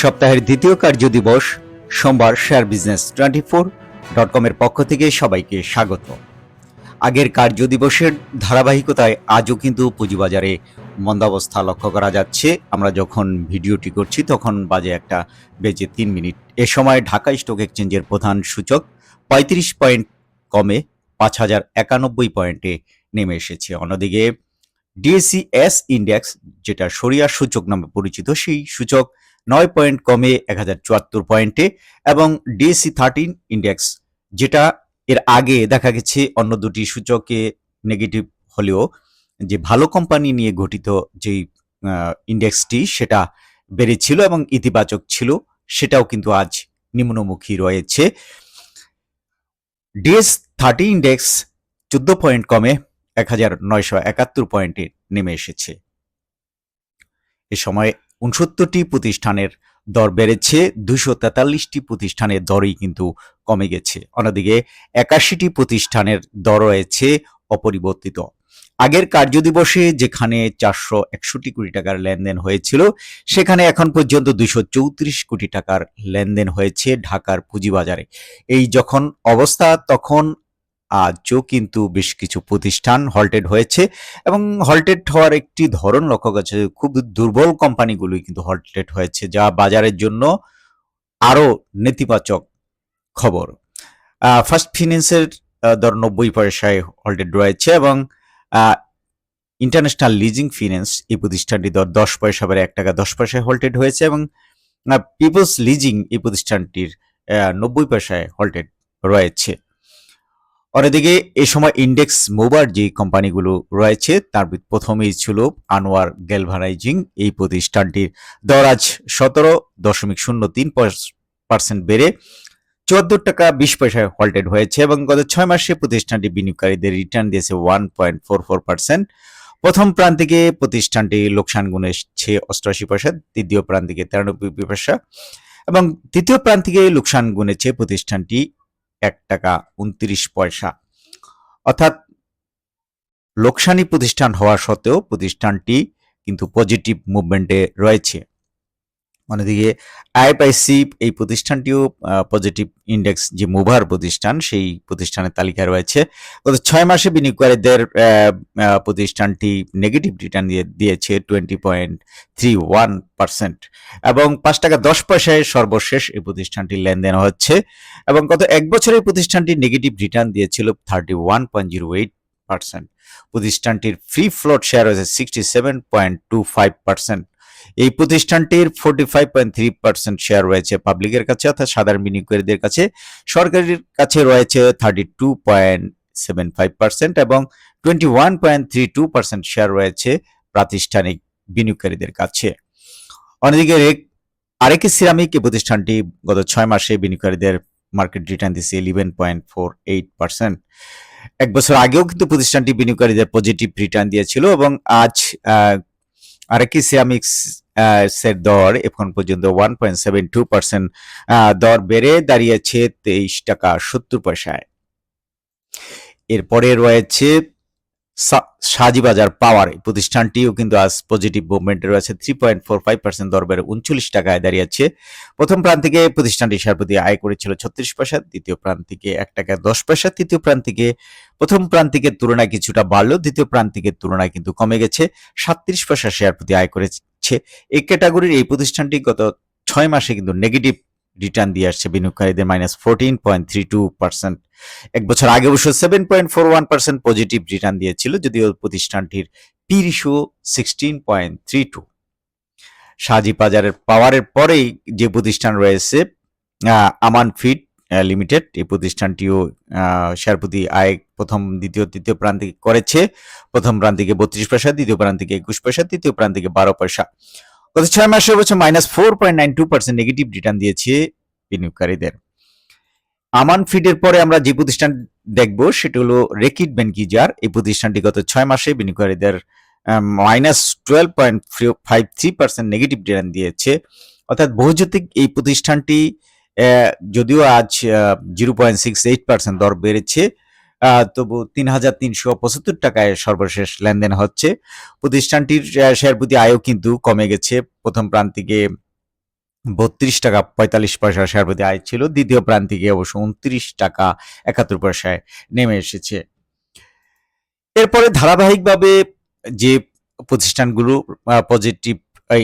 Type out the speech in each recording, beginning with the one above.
সপ্তাহের দ্বিতীয় কার্য দিবস সোমবার share business twenty four dot কমের পক্ষ থেকে সবাইকে স্বাগত। আগের কার্য দিবসের ধারাবাহিকতায় আজও কিন্তু পুঁজিবাজারে মন্দাবস্থা লক্ষ্য করা যাচ্ছে। আমরা যখন ভিডিওটি করছি তখন বাজে একটা বেজে তিন মিনিট। এ সময় ঢাকা স্টক এক্সচেঞ্জের প্রধান সূচক পঁয়ত্রিশ পয়েন্ট কমে পাঁচ হাজার একানব্বই পয়েন্টে নেমে এসেছে। অন্যদিকে ডিএসসি এস ইন্ডেক্স, যেটা সরিয়া সূচক নামে পরিচিত, সেই সূচক নয় পয়েন্ট কমে এক হাজার চুয়াত্তর পয়েন্টে এবং ডিএসসি থার্টিন ইন্ডেক্স যেটা এর আগে দেখা গেছে অন্য দুটি সূচকে নেগেটিভ হলেও, যে ভালো কোম্পানি নিয়ে গঠিত যেই ইন্ডেক্সটি সেটা বেড়েছিল এবং ইতিবাচক ছিল, সেটাও কিন্তু আজ নিম্নমুখী রয়েছে। ডিএস থার্টি ইন্ডেক্স চোদ্দ পয়েন্ট কমে এক হাজার নয়শো একাত্তর পয়েন্টে নেমে এসেছে। এ সময় উনসত্তরটি প্রতিষ্ঠানের দর বেড়েছে দুশো তেতাল্লিশটি প্রতিষ্ঠানের দরই কিন্তু কমে গেছে। অন্যদিকে একাশিটি প্রতিষ্ঠানের দর রয়েছে অপরিবর্তিত। আগের কার্যদিবসে যেখানে চারশো একষট্টি কোটি টাকার লেনদেন হয়েছিল, সেখানে এখন পর্যন্ত দুশো চৌত্রিশ কোটি টাকার লেনদেন হয়েছে ঢাকার পুঁজিবাজারে। এই যখন অবস্থা, তখন আজও কিন্তু বেশ কিছু প্রতিষ্ঠান হল্টেড হয়েছে এবং হল্টেড হওয়ার একটি ধরন লক্ষ্য করেছে খুব দুর্বল কোম্পানিগুলোই কিন্তু হল্টেড হয়েছে, যা বাজারের জন্য আরও নেতিবাচক খবর। ফার্স্ট ফিন্যান্সের দর নব্বই পয়সায় হল্টেড রয়েছে এবং ইন্টারন্যাশনাল লিজিং ফিন্যান্স এই প্রতিষ্ঠানটি দর দশ পয়সা বারে এক টাকা দশ পয়সায় হল্টেড হয়েছে এবং পিপলস লিজিং এই প্রতিষ্ঠানটির নব্বই পয়সায় হল্টেড রয়েছে। অন্যদিকে এ সময় ইন্ডেক্স মোবার যে কোম্পানিগুলো রয়েছে তার প্রথমেই ছিল আনোয়ার গ্যালভানাইজিং এই প্রতিষ্ঠানটির দর আজ সতেরো দশমিক শূন্য তিন পার্সেন্ট বেড়ে চুয়াত্তর টাকা বিশ পয়সায় হল্টেড হয়েছে এবং গত ছয় মাসে প্রতিষ্ঠানটি বিনিয়োগকারীদের রিটার্ন দিয়েছে one point four four percent প্রথম প্রান্তিকে প্রতিষ্ঠানটি লোকসান গুণেছে অষ্টআশি পয়সা তৃতীয় প্রান্তিকে তিরানব্বই পয়সা এবং তৃতীয় প্রান্তিকে লোকসান গুণেছে প্রতিষ্ঠানটি এক টাকা উনত্রিশ পয়সা। অর্থাৎ লোকসানি প্রতিষ্ঠান হওয়া সত্ত্বেও প্রতিষ্ঠানটি কিন্তু পজিটিভ মুভমেন্টে রয়েছে। অন্যদিকে আইএফআইসি এই প্রতিষ্ঠানটিও পজিটিভ ইন্ডেক্স যে মুভার প্রতিষ্ঠান, সেই প্রতিষ্ঠানের তালিকায় রয়েছে। গত ছয় মাসে বিনিয়োগকারীদের প্রতিষ্ঠানটি নেগেটিভ রিটার্ন দিয়ে, দিয়েছে twenty point three one percent এবং পাঁচ টাকা দশ পয়সায় সর্বশেষ এই প্রতিষ্ঠানটি লেনদেন হচ্ছে এবং গত এক বছরে প্রতিষ্ঠানটি নেগেটিভ রিটার্ন দিয়েছিল thirty one point zero eight percent প্রতিষ্ঠানটির ফ্রি ফ্লোট শেয়ার হয়েছে sixty seven point two five percent এই প্রতিষ্ঠানটির forty five point three percent share রয়েছে পাবলিকের কাছে, অর্থাৎ সাধারণ বিনিয়োগকারীদের কাছে। সরকারের কাছে রয়েছে thirty two point seven five percent এবং twenty one point three two percent share রয়েছে প্রাতিষ্ঠানিক বিনিয়োগকারীদের কাছে। অন্যদিকে আরেকে সিরামিক এই প্রতিষ্ঠানটি গত ছয় মাসে বিনিয়োগকারীদের মার্কেট রিটার্ন দিচ্ছে eleven point four eight percent এক বছর আগেও কিন্তু প্রতিষ্ঠানটি বিনিয়োগকারীদের পজিটিভ রিটার্ন দিয়েছিল এবং আজ আরেকি সিয়ামিক্স এর দর এখন পর্যন্ত one point seven two percent দর বেড়ে দাঁড়িয়েছে তেইশ টাকা সত্তর পয়সায়। এরপরে রয়েছে সাজিবাজার পাওয়ার প্রতিষ্ঠানটিও কিন্তু আজ পজিটিভ মুভমেন্টে রয়েছে। Three point four five percent দর বেড়ে উনচল্লিশ টাকায় দাঁড়িয়েছে। প্রথম প্রান্তিকে প্রতিষ্ঠানটি শেয়ার প্রতি আয় করেছিল ছত্রিশ পয়সা, দ্বিতীয় প্রান্তিকে এক টাকা দশ পয়সা, তৃতীয় প্রান্তিকে, প্রথম প্রান্তিকের তুলনায় কিছুটা বাড়লেও দ্বিতীয় প্রান্তিকের তুলনায় কিন্তু কমে গেছে। সাতত্রিশ পয়সা শেয়ার প্রতি আয় করেছে। এই ক্যাটাগরির এই প্রতিষ্ঠানটি গত ছয় মাসে কিন্তু নেগেটিভ রিটার্ন দিয়ে আসছে। বিনিয়োগকারীদের minus fourteen point three two percent এক বছর আগে অবশ্য seven point four one percent positive return দিয়েছিল, যদিও প্রতিষ্ঠানটির পি রিশু সিক্সটিন পয়েন্ট থ্রি টু সাজি বাজারের পাওয়ারের পরেই যে প্রতিষ্ঠান রয়েছে আমান ফিড লিমিটেড, এই প্রতিষ্ঠানটিও শেয়ার প্রতি আয় প্রথম, দ্বিতীয়, তৃতীয় প্রান্তিকে করেছে, প্রথম প্রান্তিকে বত্রিশ পয়সা, দ্বিতীয় প্রান্তিকে একুশ পয়সা, তৃতীয় প্রান্তিকে বারো পয়সা। গত ছয় মাসে বছর minus four point nine two percent negative return দিয়েছে বিনিয়োগকারীদের। আমান ফিডের পরে আমরা যে প্রতিষ্ঠান দেখব, সেটা হলো রেকিড বেনকিজার। এই প্রতিষ্ঠানটি গত ছয় মাসে বিনিয়োগকারীদের minus twelve point five three percent negative return দিয়েছে। অর্থাৎ বহুজাতিক এই প্রতিষ্ঠানটি যদিও আজ zero point six eight percent দর বেড়েছে তবু তিন হাজার তিনশো পঁচাত্তর টাকায় সর্বশেষ লেনদেন হচ্ছে। প্রতিষ্ঠানটির শেয়ার প্রতি আয়ও কিন্তু কমে গেছে। প্রথম প্রান্তিকে বত্রিশ টাকা পঁয়তাল্লিশ পয়সা শেয়ার প্রতি আয় ছিল। দ্বিতীয় প্রান্তিকে অবশ্য উনত্রিশ টাকা একাত্তর পয়সায় নেমে এসেছে। এরপরে ধারাবাহিকভাবে যে প্রতিষ্ঠানগুলো পজিটিভ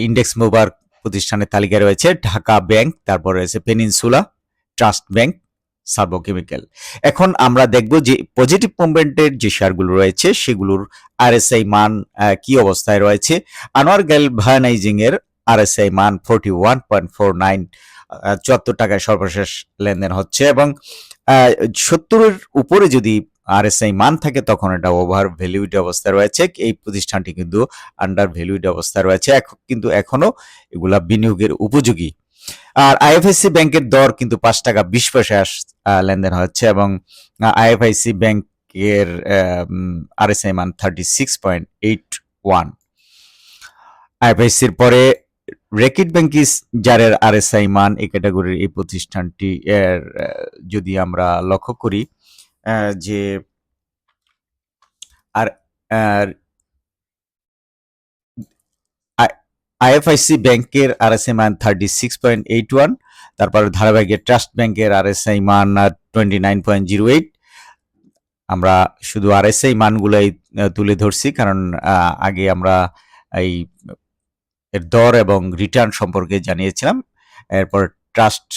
ইন্ডেক্স মুভার প্রতিষ্ঠানের তালিকায় রয়েছে, ঢাকা ব্যাংক, তারপর রয়েছে পেনিনসুলা ট্রাস্ট ব্যাংক সার্বো কেমিক্যাল এখন আমরা দেখব যে পজিটিভ মুভমেন্টের যে শেয়ারগুলো রয়েছে, সেগুলোর আরএসআই মান কি অবস্থায় রয়েছে? আনোয়ার গ্যালভানাইজিং এর আরএসআই মান forty one point four nine চুয়াত্তর টাকায় সর্বশেষ লেনদেন হচ্ছে এবং সত্তরের উপরে যদি আরএসআই মান থাকে তখন এটা ওভার ভ্যালুইড অবস্থায় রয়েছে। এই প্রতিষ্ঠানটি কিন্তু আন্ডার ভ্যালুইড অবস্থায় রয়েছে। কিন্তু এখনও এগুলা বিনিয়োগের উপযোগী। আর আইএফআইসি ব্যাংকের দর কিন্তু পাঁচ টাকা বিশ পয়সা লেনদেন হচ্ছে এবং আইএফআইসি ব্যাংকের আরএসআই মান thirty six point eight one আইএফআইসির পরে রেকিট ব্যাংকিস যারের আই মান এই ক্যাটাগরির এই প্রতিষ্ঠানটি, এর যদি আমরা লক্ষ্য করি যে আর আইএফআইসি ব্যাংকের আর এস আই মান thirty six point eight one তারপর ধারাবাহিকের ট্রাস্ট ব্যাংকের আর এস আই মান twenty nine point zero eight আমরা শুধু আর এস আই মানগুলোই তুলে ধরছি, কারণ আগে আমরা এই এর দর এবং রিটার্ন সম্পর্কে জানিয়েছিলাম। এরপর ট্রাস্ট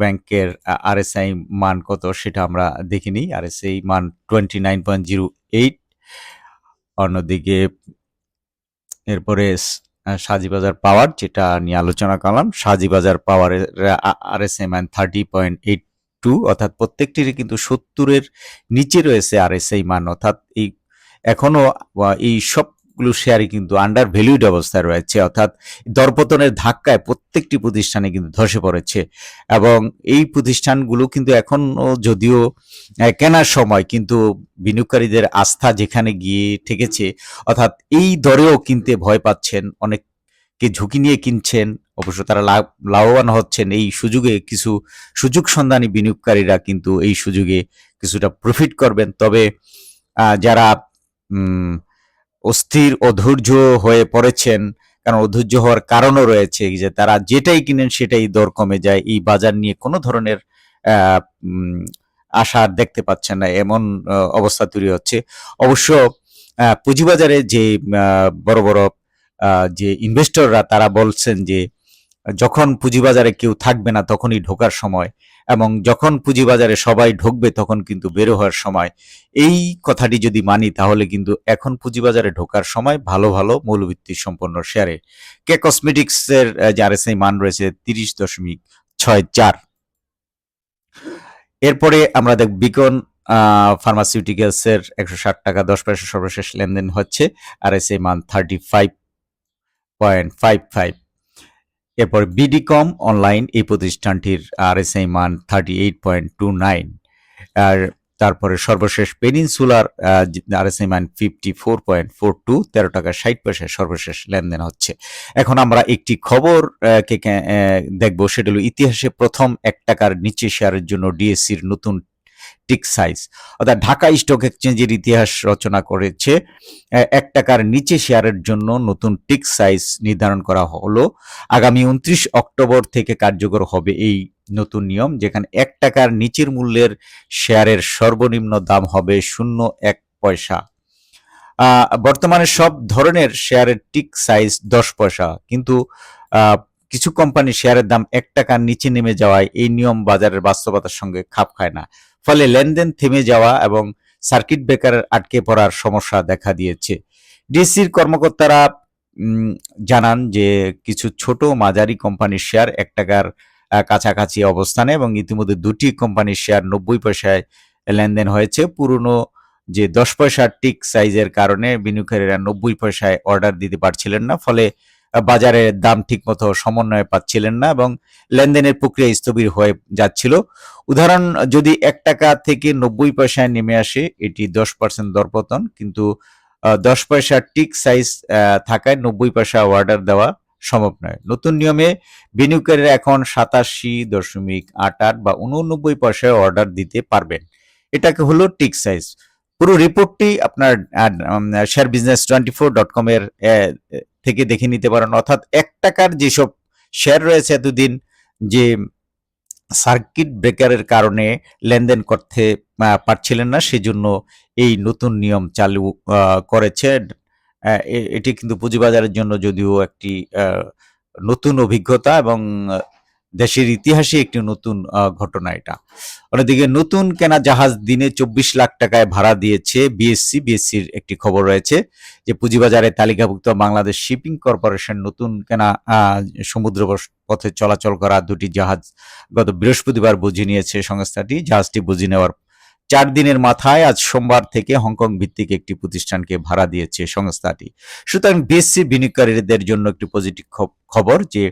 ব্যাংকের আরএসআই মান কত সেটা আমরা দেখিনি। আরএসআই মান twenty nine point zero eight অন্যদিকে এরপরে সাজিবাজার পাওয়ার যেটা নিয়ে আলোচনা করলাম, সাজিবাজার পাওয়ারের আরএসআই মান থার্টি পয়েন্ট এইট টু অর্থাৎ প্রত্যেকটিরই কিন্তু সত্তরের নিচে রয়েছে আরএসআই মান। অর্থাৎ এই এখনও এই এই সবগুলো শেয়ারই কিন্তু আন্ডার ভ্যালুড অবস্থায় রয়েছে, অর্থাৎ দরপতনের ধাক্কায় প্রত্যেকটি প্রতিষ্ঠানে কিন্তু ধসে পড়েছে। এবং এই প্রতিষ্ঠানগুলো কিন্তু এখনও যদিও কেনার সময় কিন্তু বিনিয়োগকারীদের আস্থা যেখানে গিয়ে ঠেকেছে, অর্থাৎ এই দরেও কিনতে ভয় পাচ্ছেন, অনেককে ঝুঁকি নিয়ে কিনছেন, অবশ্য তারা লাভ, লাভবান হচ্ছেন। এই সুযোগে কিছু সুযোগ সন্ধানী বিনিয়োগকারীরা কিন্তু এই সুযোগে কিছুটা প্রফিট করবেন। তবে যারা অস্থির অধৈর্য হয়ে পড়েছেন, কারণ অধৈর্য হওয়ার কারণও রয়েছে যে তারা যেটাই কিনেন সেটাই দর কমে যায়। এই বাজার নিয়ে কোনো ধরনের আশা আর দেখতে পাচ্ছেন না, এমন অবস্থা তৈরি হচ্ছে। অবশ্য পুঁজিবাজারে যে বড় বড় যে ইনভেস্টররা তারা বলছেন যে যখন পুঁজিবাজারে কেউ থাকবে না তখনই ঢোকার সময় এবং যখন পুঁজিবাজারে সবাই ঢুকবে তখন কিন্তু বের হওয়ার সময়। এই কথাটি যদি মানি তাহলে কিন্তু এখন পুঁজিবাজারে ঢোকার সময় ভালো ভালো মৌলভিত্তি সম্পন্ন শেয়ারে। কে কসমেটিক্স এর আহ, যে আরএসআই মান রয়েছে তিরিশ দশমিক ছয় চার। এরপরে আমরা দেখ বিকন ফার্মাসিউটিক্যালস এর একশো ষাট টাকা দশ পয়সা সর্বশেষ লেনদেন হচ্ছে আর এস মান thirty five point five five এরপর বিডিকম অনলাইন এই প্রতিষ্ঠানটির আর এস মান thirty eight point two nine আর তারপরে সর্বশেষ পেনিনসুলার আর এস মান fifty four point four two তেরো টাকা ষাট পয়সায় সর্বশেষ লেনদেন হচ্ছে। এখন আমরা একটি খবর কে দেখব, সেটা হলো ইতিহাসে প্রথম এক টাকার নিচে শেয়ারের জন্য ডিএসসির নতুন টিক সাইজ অর্থাৎ ঢাকা স্টক এক্সচেঞ্জের ইতিহাস রচনা করেছে এক টাকার নিচে শেয়ারের জন্য নতুন টিক সাইজ নির্ধারণ করা হলো। আগামী উনত্রিশ অক্টোবর থেকে কার্যকর হবে এই নতুন নিয়ম, যেখানে এক টাকার নিচের মূল্যের শেয়ারের সর্বনিম্ন দাম হবে শূন্য এক পয়সা। বর্তমানে সব ধরনের শেয়ারের টিক সাইজ দশ পয়সা, কিন্তু কিছু কোম্পানির শেয়ারের দাম এক টাকার নিচে নেমে যাওয়ায় এই নিয়ম বাজারের বাস্তবতার সঙ্গে খাপ খায় না। ফলে লেনদেন থেমে যাওয়া এবং সার্কিট ব্রেকারের আটকে পড়ার সমস্যা দেখা দিয়েছে। ডিএসসির কর্মকর্তারা জানান যে কিছু ছোট মাঝারি কোম্পানির শেয়ার এক টাকার কাছাকাছি অবস্থানে এবং ইতিমধ্যে দুটি কোম্পানির শেয়ার নব্বই পয়সায় লেনদেন হয়েছে। পুরনো যে দশ পয়সার টিক সাইজের কারণে বিনিয়োগকারীরা নব্বই পয়সায় অর্ডার দিতে পারছিলেন না। ফলে আহ, বাজারে দাম ঠিকমতো সমন্বয় পাচ্ছিলেন না এবং লেনদেনের প্রক্রিয়া স্থবির হয়ে যাচ্ছিল। উদাহরণ যদি এক টাকা থেকে নব্বই পয়সায় নেমে আসে এটি দশ পার্সেন্ট দরপতন কিন্তু দশ পয়সা টিক সাইজ থাকায় নব্বই পয়সা অর্ডার দেওয়া সম্ভব নয়। নতুন নিয়মে বিনিয়োগকারীরা এখন সাতাশি দশমিক আট আট বা উননব্বই পয়সায় অর্ডার দিতে পারবেন। এটাকে হলো টিক সাইজ পুরো রিপোর্টটি আপনার share business twenty four dot com এর আহ, থেকে দেখে নিতে পারেন। অর্থাৎ এক টাকার যেসব শেয়ার রয়েছে এতদিন যে সার্কিট ব্রেকারের কারণে লেনদেন করতে পারছিলেন না, সেজন্য এই নতুন নিয়ম চালু করেছে। এটি কিন্তু পুঁজিবাজারের জন্য যদিও একটি নতুন অভিজ্ঞতা এবং দেশের ইতিহাসে একটি নতুন ঘটনা এটা। অন্যদিকে নতুন কেনা জাহাজ দিনে চব্বিশ লাখ টাকায় ভাড়া দিয়েছে বিএসসি। বিএসসির একটি খবর রয়েছে যে পুঁজিবাজারে তালিকাভুক্ত বাংলাদেশ শিপিং কর্পোরেশন নতুন কেনা সমুদ্র পথে চলাচল করা দুটি জাহাজ গত বৃহস্পতিবার বুঝে নিয়েছে সংস্থাটি। জাহাজটি বুঝে নেওয়ার চার দিনের মাথায় আজ সোমবার থেকে হংকং ভিত্তিক একটি প্রতিষ্ঠানকে ভাড়া দিয়েছে সংস্থাটি। সুতরাং বিএসসি বিনিয়োগকারীদের জন্য একটি পজিটিভ খবর যে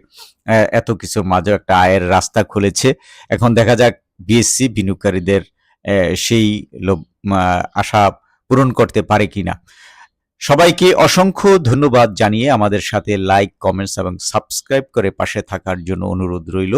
এত কিছুর মাঝে একটা আয়ের রাস্তা খুলেছে। এখন দেখা যাক বিএসসি বিনিয়োগকারীদের সেই আশা পূরণ করতে পারে কিনা। সবাইকে অসংখ্য ধন্যবাদ জানিয়ে আমাদের সাথে লাইক কমেন্টস এবং সাবস্ক্রাইব করে পাশে থাকার জন্য অনুরোধ রইল।